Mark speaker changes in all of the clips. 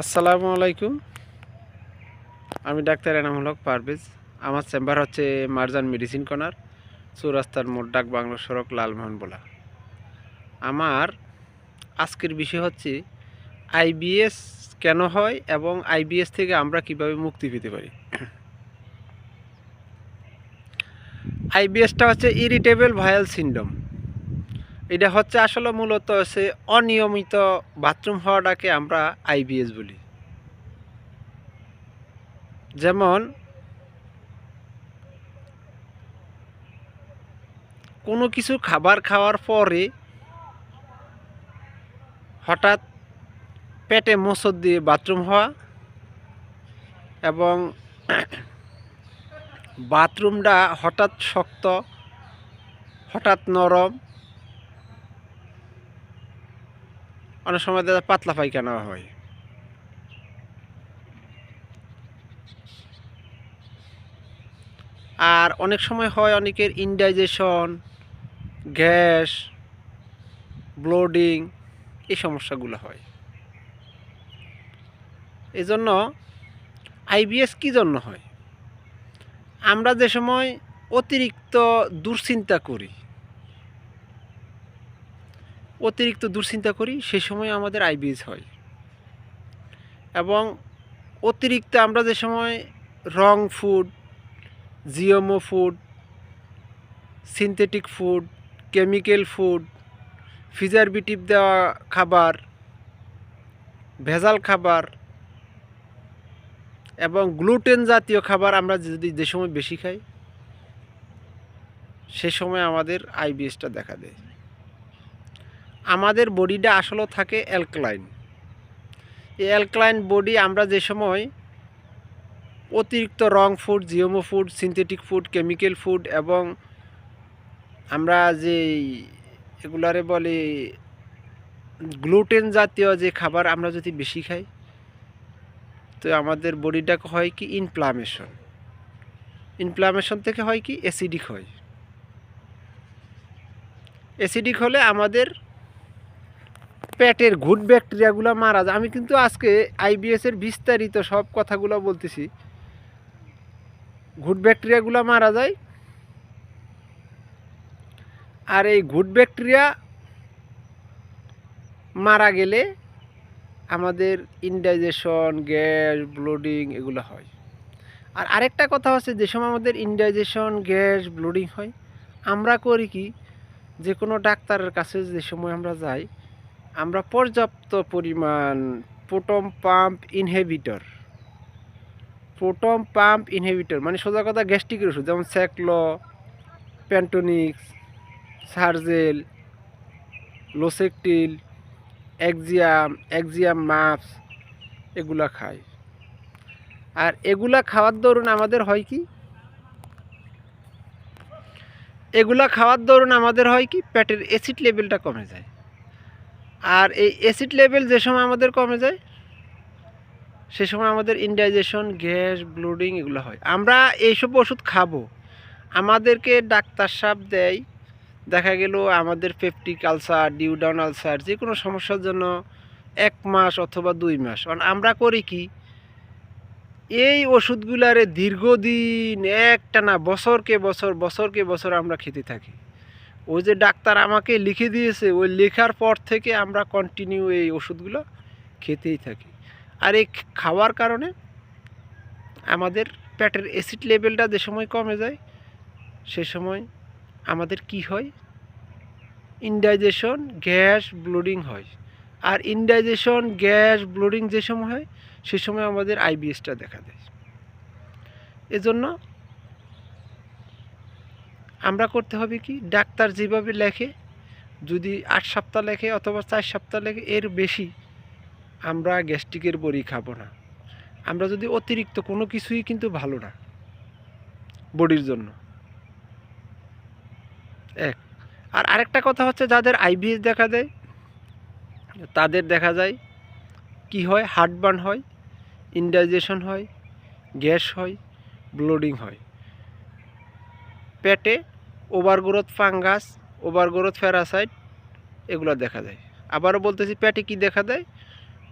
Speaker 1: আসসালামু আলাইকুম। আমি ডাক্তার এনামুল হক পারভেজ। আমার চেম্বার হচ্ছে মারজান মেডিসিন কর্নার, চৌরাস্তার মোট ডাক বাংলা সড়ক লালমোহন বলা। আমার আজকের বিষয় হচ্ছে আইবিএস কেন হয় এবং আইবিএস থেকে আমরা কীভাবে মুক্তি পেতে পারি? আইবিএসটা হচ্ছে ইরিটেবল ভায়াল সিন্ডম এটা হচ্ছে আসলে মূলত হচ্ছে অনিয়মিত বাথরুম হওয়াটাকে আমরা আইবিএস বলি। যেমন, কোনো কিছু খাবার খাওয়ার পরে হঠাৎ পেটে মোচর দিয়ে বাথরুম হওয়া এবং বাথরুমটা হঠাৎ শক্ত, হঠাৎ নরম অনেক সময় দেখা পাতলা পায়খানা হয়। আর অনেক সময় হয় অনেকের ইনডাইজেশন গ্যাস ব্লোডিং এই সমস্যাগুলো হয়। এজন্য আইবিএস কী জন্য হয়? আমরা যে সময় অতিরিক্ত দুশ্চিন্তা করি অতিরিক্ত দুশ্চিন্তা করি, সে সময় আমাদের আইবিএস হয়। এবং অতিরিক্ত আমরা যে সময় wrong food, GMO food, synthetic food, chemical food preservative দেওয়া খাবার, ভেজাল খাবার এবং গ্লুটেন জাতীয় খাবার আমরা যদি যে সময় বেশি খাই, সে সময় আমাদের আইবিএসটা দেখা দেয়। আমাদের বডিটা আসলে থাকে অ্যালকালাইন। এই অ্যালকালাইন বডি আমরা যে সময় অতিরিক্ত wrong food, GMO food, synthetic food, chemical food এবং আমরা যে এগুলারে বলে গ্লুটেন জাতীয় যে খাবার আমরা যদি বেশি খাই, তো আমাদের বডিটা হয় কি ইনফ্লামেশন ইনফ্লামেশন থেকে হয় কি অ্যাসিডিক হয়। অ্যাসিডিক হলে আমাদের পেটের ঘুট ব্যাকটেরিয়াগুলো মারা যায়। আমি কিন্তু আজকে আইবিএসের বিস্তারিত সব কথাগুলো বলতেছি। ঘুট ব্যাকটেরিয়াগুলো মারা যায়। আর এই ঘুট ব্যাকটেরিয়া মারা গেলে আমাদের ইনডাইজেশন গ্যাস ব্লোডিং এগুলো হয়। আর আরেকটা কথা হচ্ছে, যে সময় আমাদের ইনডাইজেশন গ্যাস ব্লোডিং হয়, আমরা করি কি, যে কোনো ডাক্তারের কাছে যে সময় আমরা যাই আমরা পর্যাপ্ত পরিমাণ proton pump inhibitor. Proton pump inhibitor মানে সোজা কথা গ্যাস্ট্রিকের ওষুধ, যেমন স্যাকলো, Pantonix, Sergel, Losectil Exium Exium MUPS, এগুলা খাই। আর এগুলা খাওয়ার দরুন আমাদের হয় কি? এগুলা খাওয়ার দরুন আমাদের হয় কি? পেটের অ্যাসিড লেভেলটা কমে যায়। আর এই অ্যাসিড লেভেল যে সময় আমাদের কমে যায়, সে সময় আমাদের ইনডাইজেশন গ্যাস ব্লোডিং এগুলো হয়। আমরা এইসব ওষুধ খাব। আমাদেরকে ডাক্তার সাহেব দেয়, দেখা গেল আমাদের পেপটিক আলসার ডিউডাউন আলসার যে কোনো সমস্যার জন্য এক মাস অথবা দুই মাস। কারণ আমরা করি কি, এই ওষুধগুলারে দীর্ঘদিন একটা না, বছরকে বছর বছরকে বছর আমরা খেতে থাকি। ওই যে ডাক্তার আমাকে লিখে দিয়েছে, ওই লেখার পর থেকে আমরা কন্টিনিউ এই ওষুধগুলো খেতেই থাকি। আর এই খাওয়ার কারণে আমাদের পেটের অ্যাসিড লেভেলটা যে সময় কমে যায়, সে সময় আমাদের কি হয়? ইনডাইজেশন গ্যাস ব্লোডিং হয়। আর ইনডাইজেশন গ্যাস ব্লোডিং যে সময় হয়, সে সময় আমাদের আইবিএসটা দেখা দেয়। এজন্য আমরা করতে হবে কি? ডাক্তার যেভাবে লেখে, যদি আট সপ্তাহ লেখে অথবা চার সপ্তাহ লেখে, এর বেশি আমরা গ্যাস্ট্রিকের বড়ি খাব না। আমরা যদি অতিরিক্ত কোনো কিছুই কিন্তু ভালো না বডির জন্য। এক। আর আরেকটা কথা হচ্ছে যাদের আইবিএস দেখা দেয়, তাদের দেখা যায় কি হয়? হার্টবার্ন হয়, ইনডাইজেশন হয়, গ্যাস হয়, ব্লোডিং হয়। পেটে ওভারগ্রোথ ফাঙ্গাস, ওভারগ্রোথ প্যারাসাইট, এগুলো দেখা যায়। আবারও বলতেছি, প্যাটে কি দেখা দেয়?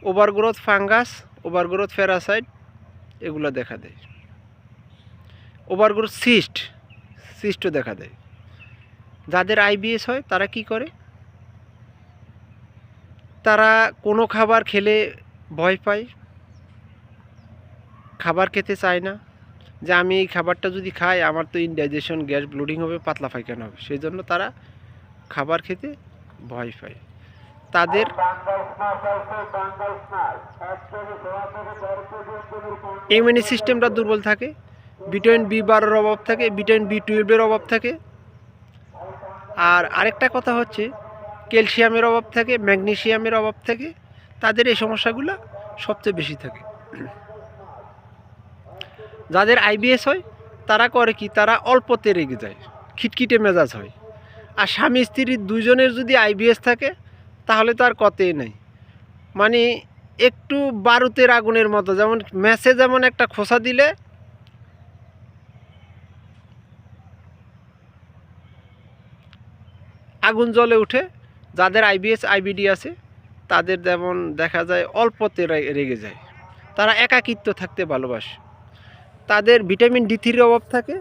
Speaker 1: ওভারগ্রোথ ফাঙ্গাস, ওভারগ্রোথ প্যারাসাইট, এগুলো দেখা দেয়। ওভারগ্রোথ সিস্ট, সিস্টও দেখা দেয়। যাদের আইবিএস হয়, তারা কি করে? তারা কোনো খাবার খেলে ভয় পায়, খাবার খেতে চায় না। যে আমি এই খাবারটা যদি খাই, আমার তো ইনডাইজেশন গ্যাস ব্লোডিং হবে, পাতলা পায়খানা হবে। সেই জন্য তারা খাবার খেতে ভয় পায়। তাদের ইমিউনি সিস্টেমটা দুর্বল থাকে ভিটামিন বি বারোর অভাব থাকে ভিটামিন বি টুয়েলভের অভাব থাকে। আর আরেকটা কথা হচ্ছে ক্যালসিয়ামের অভাব থাকে ম্যাগনেশিয়ামের অভাব থাকে, তাদের এই সমস্যাগুলো সবচেয়ে বেশি থাকে। যাদের আইবিএস হয়, তারা করে কি? তারা অল্পতে রেগে যায়, খিটখিটে মেজাজ হয়। আর স্বামী স্ত্রী দুজনের যদি আইবিএস থাকে, তাহলে তো আর কতেই নেই। মানে একটু বারুতের আগুনের মতো, যেমন ম্যাচে যেমন একটা খোসা দিলে, আগুন জ্বলে উঠে, যাদের আইবিএস আইবিডি আছে, তাদের যেমন দেখা যায় অল্পতে রেগে যায়। তারা একাকিত্ব থাকতে ভালোবাসে। তাদের ভিটামিন ডি থ্রির অভাব থাকে,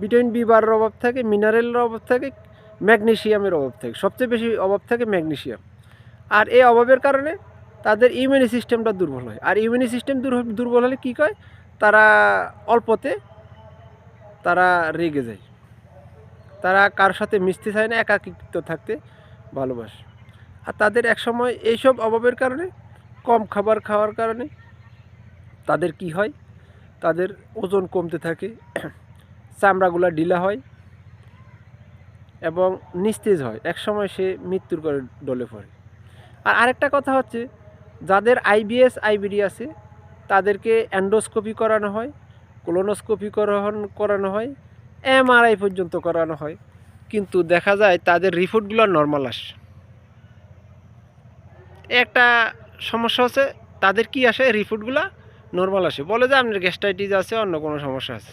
Speaker 1: ভিটামিন বি বারের অভাব থাকে মিনারেলের অভাব থাকে ম্যাগনেশিয়ামের অভাব থাকে, সবচেয়ে বেশি অভাব থাকে ম্যাগনেশিয়াম আর এই অভাবের কারণে তাদের ইমিউনি সিস্টেমটা দুর্বল হয়। আর ইমিউনি সিস্টেম দুর্বল হলে কী কয় তারা অল্পতে তারা রেগে যায়। তারা কার সাথে মিশতে চায় না, একাকিত্ব থাকতে ভালোবাসে। আর তাদের একসময় এইসব অভাবের কারণে, কম খাবার খাওয়ার কারণে তাদের কি হয়? তাদের ওজন কমতে থাকে, চামড়াগুলা ঢিলা হয় এবং নিস্তেজ হয়, একসময় সে মৃত্যুর করে ডলে পড়ে। আর আরেকটা কথা হচ্ছে, যাদের আইবিএস, আইবিডি আছে, তাদেরকে অ্যান্ডোস্কোপি করানো হয়, কোলোনোস্কোপি করানো হয়, এমআরআই পর্যন্ত করানো হয়। কিন্তু দেখা যায়, তাদের রিপোর্টগুলো নর্মাল আসে। একটা সমস্যা হচ্ছে, তাদের কি আসে রিপোর্টগুলো? নর্মাল আসে। বলে যে আপনার গ্যাস্ট্রাইটিস আছে, অন্য কোনো সমস্যা আছে।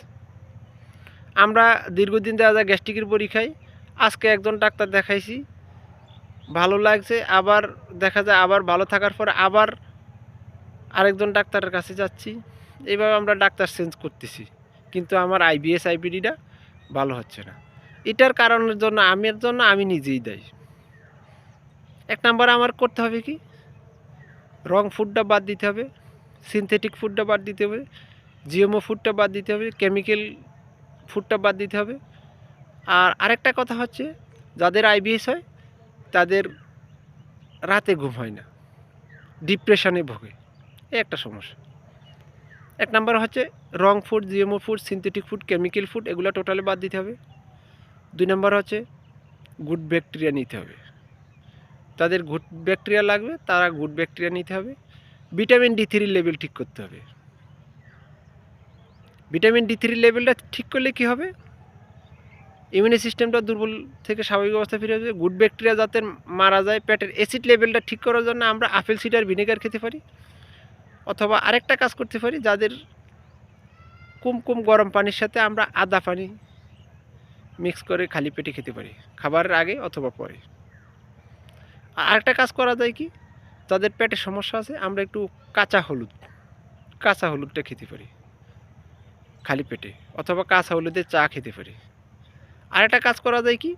Speaker 1: আমরা দীর্ঘদিন দেখা যায় গ্যাস্ট্রিকের পরীক্ষায়। আজকে একজন ডাক্তার দেখাইছি। ভালো লাগছে, আবার দেখা যায় আবার ভালো থাকার পর আবার আরেকজন ডাক্তারের কাছে যাচ্ছি। এইভাবে আমরা ডাক্তার চেঞ্জ করতেছি। কিন্তু আমার আইবিএস আইবিডিটা ভালো হচ্ছে না। এটার কারণের জন্য, আমির জন্য আমি নিজেই দায়ী। এক নাম্বার আমার করতে হবে কি? রং ফুডটা বাদ দিতে হবে। সিনথেটিক ফুডটা বাদ দিতে হবে জিএমও ফুডটা বাদ দিতে হবে কেমিক্যাল ফুডটা বাদ দিতে হবে। আর আরেকটা কথা হচ্ছে, যাদের আইবিএস হয়, তাদের রাতে ঘুম হয় না ডিপ্রেশনে ভোগে, এই একটা সমস্যা। এক নাম্বার হচ্ছে wrong food GMO food synthetic food chemical food এগুলো টোটালি বাদ দিতে হবে। দুই নম্বর হচ্ছে গুড ব্যাকটেরিয়া নিতে হবে। তাদের গুড ব্যাকটেরিয়া লাগবে, তারা গুড ব্যাকটেরিয়া নিতে হবে। ভিটামিন ডি থ্রির লেভেল ঠিক করতে হবে। ভিটামিন ডি থ্রির লেভেলটা ঠিক করলে কি হবে? ইমিউনি সিস্টেমটা দুর্বল থেকে স্বাভাবিক অবস্থা ফিরে আসবে। গুড ব্যাকটেরিয়া যাতে মারা যায়, পেটের অ্যাসিড লেভেলটা ঠিক করার জন্য আমরা আপেল সিডার ভিনেগার খেতে পারি অথবা আরেকটা কাজ করতে পারি, যাদের কুমকুম গরম পানির সাথে আমরা আদা পানি মিক্স করে খালি পেটে খেতে পারি খাবারের আগে অথবা পরে। আর আরেকটা কাজ করা যায় কি? যাদের পেটে সমস্যা আছে, আমরা একটু কাঁচা হলুদ, কাঁচা হলুদটা খেতে পারি, খালি পেটে, অথবা কাঁচা হলুদের চা খেতে পারি। আর একটা কাজ করা যায় কি,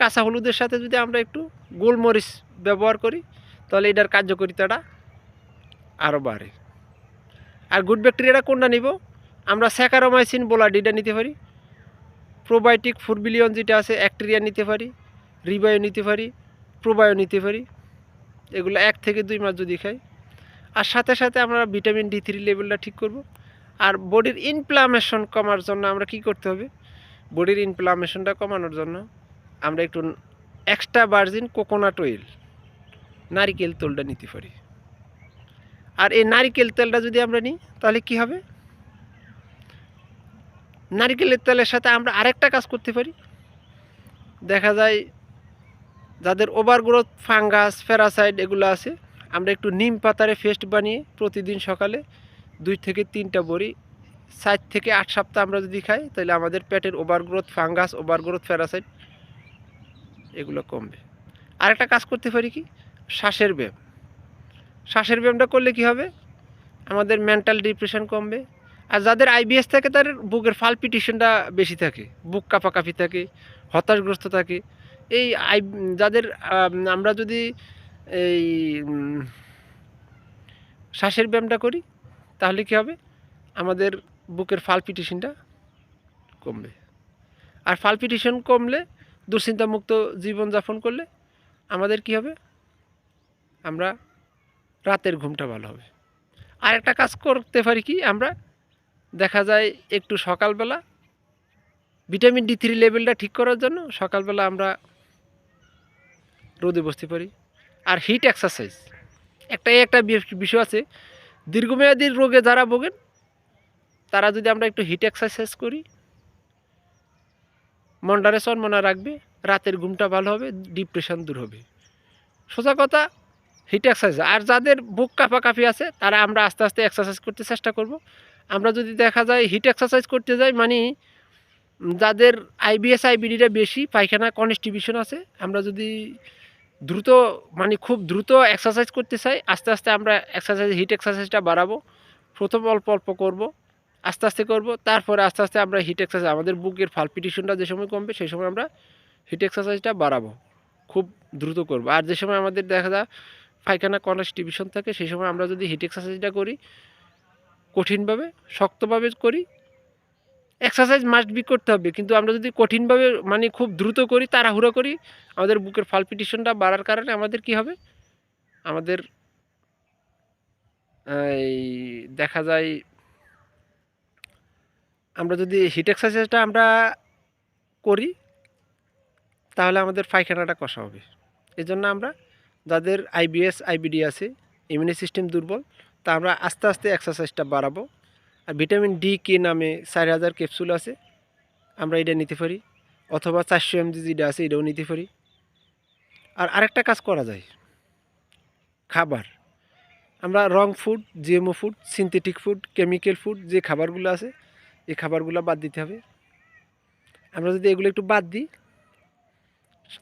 Speaker 1: কাঁচা হলুদের সাথে যদি আমরা একটু গোলমরিচ ব্যবহার করি, তাহলে এটার কার্যকারিতাটা আরও বাড়ে। আর গুড ব্যাকটেরিয়াটা কোনটা নিব? আমরা স্যাকারোমাইসিন বোলাডিটা নিতে পারি, প্রোবায়োটিক ফুরবিলিয়ন যেটা আছে, অ্যাক্টেরিয়া নিতে পারি, রিবায়ো নিতে পারি, প্রোবায়ো নিতে পারি এগুলো এক থেকে দুই মাস যদি খাই। আর সাথে সাথে আমরা ভিটামিন ডি থ্রি লেভেলটা ঠিক করব। আর বডির ইনফ্লামেশন কমার জন্য আমরা কি করতে হবে? বডির ইনফ্লামেশনটা কমানোর জন্য আমরা একটু এক্সট্রা ভার্জিন কোকোনাট অয়েল নারিকেল তেলটা নিতে পারি। আর এই নারিকেল তেলটা যদি আমরা নিই, তাহলে কি হবে? নারিকেলের তেলের সাথে আমরা আরেকটা কাজ করতে পারি। দেখা যায় যাদের ওভারগ্রোথ ফাঙ্গাস প্যারাসাইড এগুলো আছে, আমরা একটু নিম পাতারে ফেস্ট বানিয়ে প্রতিদিন সকালে দুই থেকে তিনটা বড়ি সাত থেকে আট সপ্তাহ আমরা যদি খাই, তাহলে আমাদের পেটের ওভারগ্রোথ ফাঙ্গাস ওভারগ্রোথ প্যারাসাইট এগুলো কমবে। আরেকটা কাজ করতে পারি কি? শ্বাসের ব্যায়াম। শ্বাসের ব্যায়ামটা করলে কি হবে? আমাদের মেন্টাল ডিপ্রেশন কমবে। আর যাদের আইবিএস থাকে, তাদের বুকের ফালপিটিশনটা বেশি থাকে, বুক কাঁপাকাঁপি থাকে, হতাশগ্রস্ত থাকে। এই আই, যাদের আমরা যদি এই শ্বাসের ব্যায়ামটা করি, তাহলে কী হবে? আমাদের বুকের ফালপিটিশনটা কমবে। আর ফালপিটিশন কমলে, দুশ্চিন্তামুক্ত জীবনযাপন করলে আমাদের কি হবে? আমরা রাতের ঘুমটা ভালো হবে। আর একটা কাজ করতে পারি কি? আমরা দেখা যায় একটু সকালবেলা, ভিটামিন ডি থ্রি লেভেলটা ঠিক করার জন্য সকালবেলা আমরা রোদে বসতে পারি। আর হিট এক্সারসাইজ একটা একটা বিষয় আছে। দীর্ঘমেয়াদী রোগে যারা ভোগেন, তারা যদি আমরা একটু হিট এক্সারসাইজ করি, মনটারে চনমনা রাখবে, রাতের ঘুমটা ভালো হবে ডিপ্রেশন দূর হবে। সোজা কথা হিট এক্সারসাইজ আর যাদের বুক কাঁপাকাঁপি আছে, তারা আমরা আস্তে আস্তে এক্সারসাইজ করতে চেষ্টা করব। আমরা যদি দেখা যায় হিট এক্সারসাইজ করতে যাই মানে যাদের আইবিএস আইবিডিটা বেশি, পায়খানা কনস্টিবিউশন আছে, আমরা যদি দ্রুত মানে খুব দ্রুত এক্সারসাইজ করতে চাই। আস্তে আস্তে আমরা এক্সারসাইজ হিট এক্সারসাইজটা বাড়াবো। প্রথম অল্প অল্প করব, আস্তে আস্তে করব। তারপরে আস্তে আস্তে আমরা হিট এক্সারসাইজ আমাদের বুকের ফালপিটিশনটা যে সময় কমবে, সেই সময় আমরা হিট এক্সারসাইজটা বাড়াবো। খুব দ্রুত করব। আর যে সময় আমাদের দেখা যায় পায়খানা কনস্টিবিউশন থাকে, সেই সময় আমরা যদি হিট এক্সারসাইজটা করি, কঠিনভাবে, শক্তভাবে করি এক্সারসাইজ মাস্ট বি করতে হবে। কিন্তু আমরা যদি কঠিনভাবে মানে খুব দ্রুত করি, তাড়াহুড়ো করি, আমাদের বুকের ফালপিটিশনটা বাড়ার কারণে আমাদের কি হবে? আমাদের, এই দেখা যায়, আমরা যদি হিট এক্সারসাইজটা আমরা করি, তাহলে আমাদের পায়খানাটা কষা হবে। এই জন্য আমরা যাদের আইবিএস আইবিডি আছে ইমিউনি সিস্টেম দুর্বল, তা আমরা আস্তে আস্তে এক্সারসাইজটা বাড়াবো। ভিটামিন ডি কে নামে চার হাজার ক্যাপসুল আছে, আমরা এটা নিতে পারি। অথবা চারশো এমজি যেটা আছে, এটাও নিতে পারি। আর আরেকটা কাজ করা যায়, খাবার। আমরা wrong food, GMO food, synthetic food, chemical food, যে খাবারগুলো আছে, এই খাবারগুলো বাদ দিতে হবে। আমরা যদি এগুলো একটু বাদ দিই,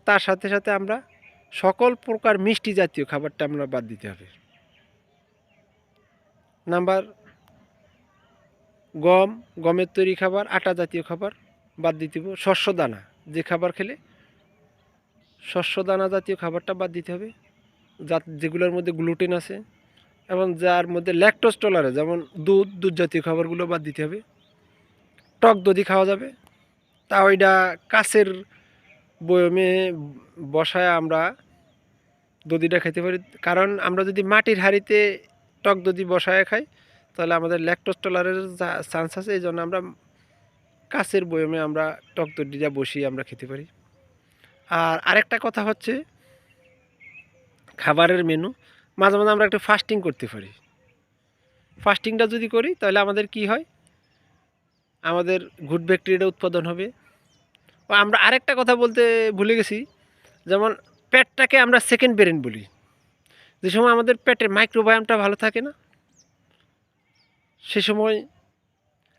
Speaker 1: তার সাথে সাথে আমরা সকল প্রকার মিষ্টি জাতীয় খাবারটা আমরা বাদ দিতে হবে। নাম্বার গম, গমের তৈরি খাবার, আটা জাতীয় খাবার বাদ দিতে হবে। শস্য দানা, যে খাবার খেলে শস্য দানা জাতীয় খাবারটা বাদ দিতে হবে। যা যেগুলোর মধ্যে গ্লুটেন আছে এবং যার মধ্যে ল্যাকটোজ টলারে যেমন দুধ দুধ জাতীয় খাবারগুলো বাদ দিতে হবে। টক দধি খাওয়া যাবে। তা ওইটা কাছের বয়মে বসায় আমরা দধিটা খেতে পারি। কারণ আমরা যদি মাটির হাঁড়িতে টক দধি বসায় খাই তাহলে আমাদের ল্যাকটোজ টলারের চান্স আছে, এই জন্য আমরা কাছের বয়মে আমরা টক দধিটা বসিয়ে আমরা খেতে পারি। আর আরেকটা কথা হচ্ছে, খাবারের মেনু মাঝে মাঝে আমরা একটু ফাস্টিং করতে পারি। ফাস্টিংটা যদি করি, তাহলে আমাদের কি হয়? আমাদের গুড ব্যাকটেরিয়া উৎপাদন হবে। ও, আমরা আরেকটা কথা বলতে ভুলে গেছি, যেমন পেটটাকে আমরা সেকেন্ড ব্রেন বলি। যে সময় আমাদের পেটের মাইক্রোবায়ামটা ভালো থাকে না সে সময়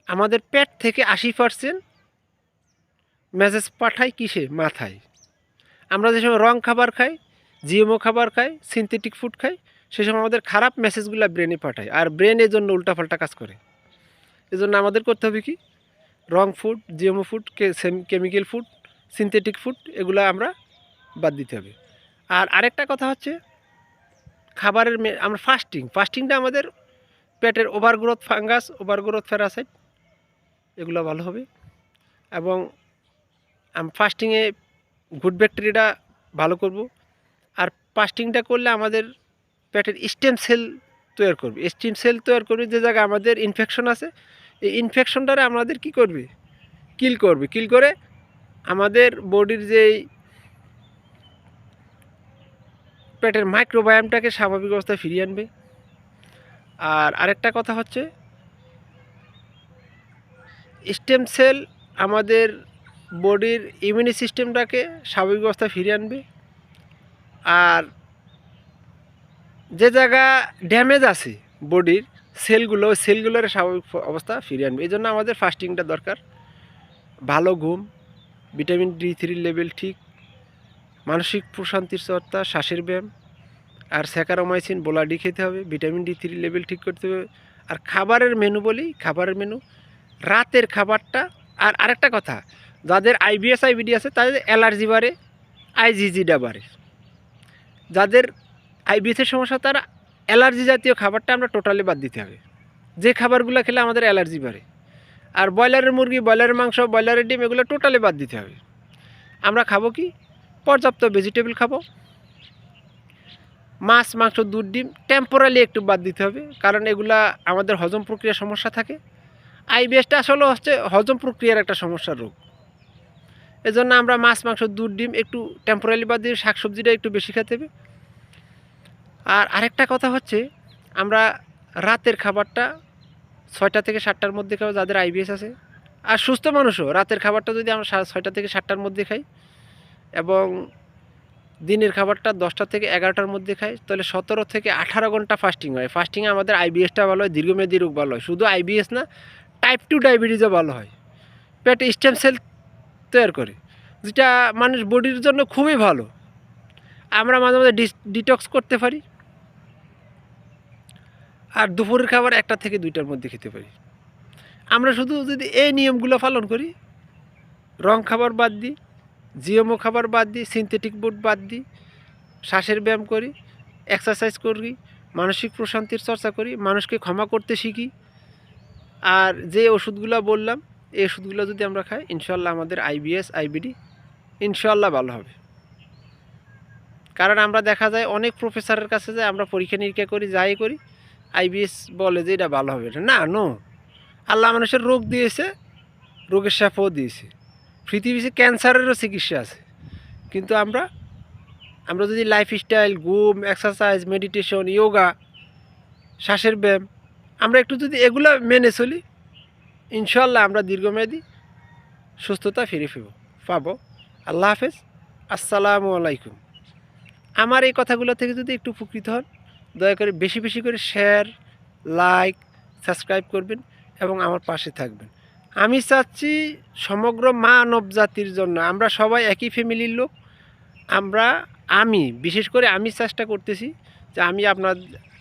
Speaker 1: আমাদের পেট থেকে আশি পার্সেন্ট মেসেজ পাঠায় কিসে? মাথায়। আমরা যে সময় রং খাবার খাই জিএমও খাবার খাই সিনথেটিক ফুড খাই, সে সময় আমাদের খারাপ মেসেজগুলো ব্রেনে পাঠায় আর ব্রেন জন্য উল্টাপাল্টা কাজ করে। এজন্য আমাদের করতে হবে কি? Wrong food GMO food chemical food synthetic food এগুলো আমরা বাদ দিতে হবে। আর আরেকটা কথা হচ্ছে, খাবারের আমরা ফাস্টিং ফাস্টিংটা আমাদের পেটের ওভারগ্রোথ ফাঙ্গাস, ওভারগ্রোথ প্যারাসাইট, এগুলো ভালো হবে। এবং ফাস্টিংয়ে গুড ব্যাকটেরিয়াটা ভালো করব। আর ফাস্টিংটা করলে আমাদের পেটের স্টেম সেল তৈরি করবে। স্টেম সেল তৈরি করবে, যে জায়গায় আমাদের ইনফেকশন আছে, এই ইনফেকশনটারে আমাদের কি করবে? কিল করবে। কিল করে আমাদের বডির যেই পেটের মাইক্রোবায়ামটাকে স্বাভাবিক অবস্থায় ফিরিয়ে আনবে। আর আরেকটা কথা হচ্ছে স্টেম সেল আমাদের বডির ইমিউনি সিস্টেমটাকে স্বাভাবিক অবস্থায় ফিরিয়ে আনবে। আর যে জায়গা ড্যামেজ আছে বডির সেলগুলো ওই সেলগুলোর স্বাভাবিক অবস্থা ফিরিয়ে আনবে। এই জন্য আমাদের ফাস্টিংটা দরকার। ভালো ঘুম ভিটামিন ডি থ্রি লেভেল ঠিক, মানসিক প্রশান্তির চর্চা, শ্বাসের ব্যায়াম আর স্যাকারোমাইসিন বোলা ডি খেতে হবে, ভিটামিন ডি থ্রি লেভেল ঠিক করতে হবে। আর খাবারের মেনু বলি, খাবারের মেনু রাতের খাবারটা, আর আরেকটা কথা, যাদের আইবিএস আইবিডি আছে, তাদের অ্যালার্জি বাড়ে আইজিজিটা বাড়ে। যাদের আইবিএসের সমস্যা, তারা অ্যালার্জি জাতীয় খাবারটা আমরা টোটালি বাদ দিতে হবে। যে খাবারগুলো খেলে আমাদের অ্যালার্জি বাড়ে। আর ব্রয়লারের মুরগি, ব্রয়লারের মাংস, ব্রয়লারের ডিম, এগুলো টোটালি বাদ দিতে হবে। আমরা খাব কি? পর্যাপ্ত ভেজিটেবল খাব মাছ, মাংস, দুধ, ডিম টেম্পোরালি একটু বাদ দিতে হবে। কারণ এগুলা আমাদের হজম প্রক্রিয়ার সমস্যা থাকে। আইবিএসটা আসলে হচ্ছে হজম প্রক্রিয়ার একটা সমস্যার রোগ। এজন্য আমরা মাছ, মাংস, দুধ, ডিম একটু টেম্পোরালি বাদ দিয়ে শাকসবজিটা একটু বেশি খেতে হবে। আর আরেকটা কথা হচ্ছে, আমরা রাতের খাবারটা ছয়টা থেকে সাতটার মধ্যে খাব যাদের আইবিএস আছে। আর সুস্থ মানুষও, রাতের খাবারটা যদি আমরা ছয়টা থেকে সাতটার মধ্যে খাই এবং দিনের খাবারটা দশটা থেকে এগারোটার মধ্যে খাই, তাহলে সতেরো থেকে আঠারো ঘণ্টা ফাস্টিং হয়। ফাস্টিংয়ে আমাদের আইবিএসটা ভালো হয়, দীর্ঘমেয়াদী রোগ ভালো হয়। শুধু আইবিএস না টাইপ টু ডায়াবেটিসও ভালো হয়। পেটে স্টেম সেল তৈরি করে, যেটা মানুষ বডির জন্য খুবই ভালো। আমরা মাঝে মাঝে ডিটক্স করতে পারি। আর দুপুরের খাবার একটা থেকে দুইটার মধ্যে খেতে পারি। আমরা শুধু যদি এই নিয়মগুলো পালন করি, রং খাবার বাদ দিই জিএমও খাবার বাদ দিই সিনথেটিক বুট বাদ দিই, শ্বাসের ব্যায়াম করি এক্সারসাইজ করি, মানসিক প্রশান্তির চর্চা করি, মানুষকে ক্ষমা করতে শিখি। আর যে ওষুধগুলো বললাম, এই ওষুধগুলো যদি আমরা খাই ইনশাল্লাহ আমাদের আইবিএস আইবিডি ইনশাল্লাহ ভালো হবে। কারণ আমরা দেখা যায় অনেক প্রফেসরের কাছে যায় আমরা পরীক্ষা নিরীক্ষা করি, যাই করি আইবিএস বলে যে এটা ভালো হবে না। নো আল্লাহ মানুষের রোগ দিয়েছে, রোগের সাফও দিয়েছে। পৃথিবীতে ক্যান্সারেরও চিকিৎসা আছে। কিন্তু আমরা আমরা যদি লাইফস্টাইল ঘুম এক্সারসাইজ মেডিটেশন যোগা শ্বাসের ব্যায়াম, আমরা একটু যদি এগুলো মেনে চলি ইনশাল্লাহ আমরা দীর্ঘমেয়াদী সুস্থতা ফিরে ফিরব পাবো। আল্লাহ হাফেজ। আসসালামু আলাইকুম। আমার এই কথাগুলো থেকে যদি একটু উপকৃত হন, দয়া করে বেশি বেশি করে শেয়ার লাইক সাবস্ক্রাইব করবেন এবং আমার পাশে থাকবেন। আমি চাচ্ছি সমগ্র মানব জাতির জন্য। আমরা সবাই একই ফ্যামিলির লোক। আমরা, আমি, বিশেষ করে আমি চেষ্টা করতেছি যে আমি আপনার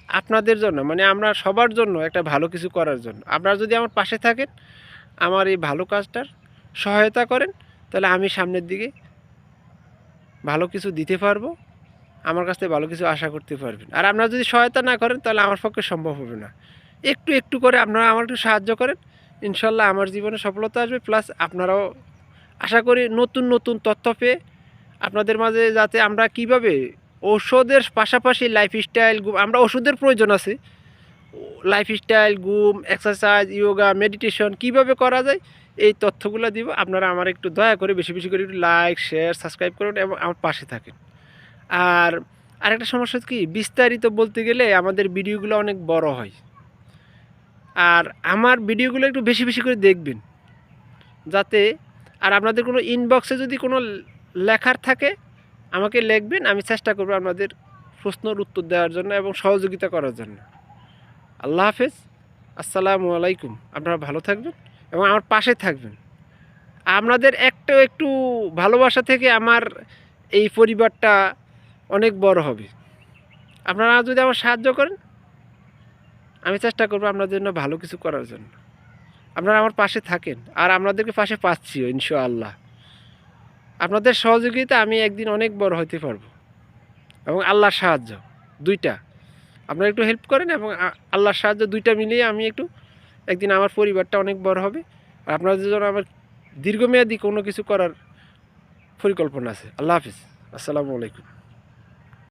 Speaker 1: আপনাদের জন্য মানে আমরা সবার জন্য একটা ভালো কিছু করার জন্য। আপনারা যদি আমার পাশে থাকেন, আমার এই ভালো কাজটার সহায়তা করেন, তাহলে আমি সামনের দিকে ভালো কিছু দিতে পারব। আমার কাছ থেকে ভালো কিছু আশা করতে পারবেন। আর আপনারা যদি সহায়তা না করেন, তাহলে আমার পক্ষে সম্ভব হবে না। একটু একটু করে আপনারা আমার একটু সাহায্য করেন। ইনশাল্লাহ আমার জীবনে সফলতা আসবে। প্লাস আপনারাও আশা করি নতুন নতুন তথ্য পেয়ে আপনাদের মাঝে যাতে আমরা কীভাবে ওষুধের পাশাপাশি লাইফস্টাইল আমরা ওষুধের প্রয়োজন আছে। লাইফস্টাইল ঘুম এক্সারসাইজ ইয়োগা মেডিটেশন কীভাবে করা যায়, এই তথ্যগুলো দিব। আপনারা আমার একটু দয়া করে বেশি বেশি করে একটু লাইক শেয়ার সাবস্ক্রাইব করুন এবং আমার পাশে থাকেন। আর আরেকটা সমস্যা কি, বিস্তারিত বলতে গেলে আমাদের ভিডিওগুলো অনেক বড় হয়। আর আমার ভিডিওগুলো একটু বেশি বেশি করে দেখবেন। যাতে আর আপনাদের কোনো ইনবক্সে যদি কোনো লেখার থাকে, আমাকে লিখবেন, আমি চেষ্টা করব আপনাদের প্রশ্নের উত্তর দেওয়ার জন্য এবং সহযোগিতা করার জন্য। আল্লাহ হাফেজ। আসসালামু আলাইকুম। আপনারা ভালো থাকবেন এবং আমার পাশে থাকবেন। আপনাদের একটা একটু ভালোবাসা থেকে আমার এই পরিবারটা অনেক বড় হবে। আপনারা যদি আমার সাহায্য করেন আমি চেষ্টা করব আপনাদের জন্য ভালো কিছু করার জন্য। আপনারা আমার পাশে থাকেন, আর আপনাদেরকে পাশে পাচ্ছিও, ইনশাআল্লাহ। আপনাদের সহযোগিতা আমি একদিন অনেক বড় হতে পারব। এবং আল্লাহর সাহায্য, দুইটা। আপনারা একটু হেল্প করেন এবং আল্লাহর সাহায্য দুইটা মিলিয়ে আমি একটু, একদিন আমার পরিবারটা অনেক বড় হবে। আর আপনাদের জন্য আমার দীর্ঘমেয়াদী কোনো কিছু করার পরিকল্পনা আছে। আল্লাহ হাফিজ। আসসালামু আলাইকুম।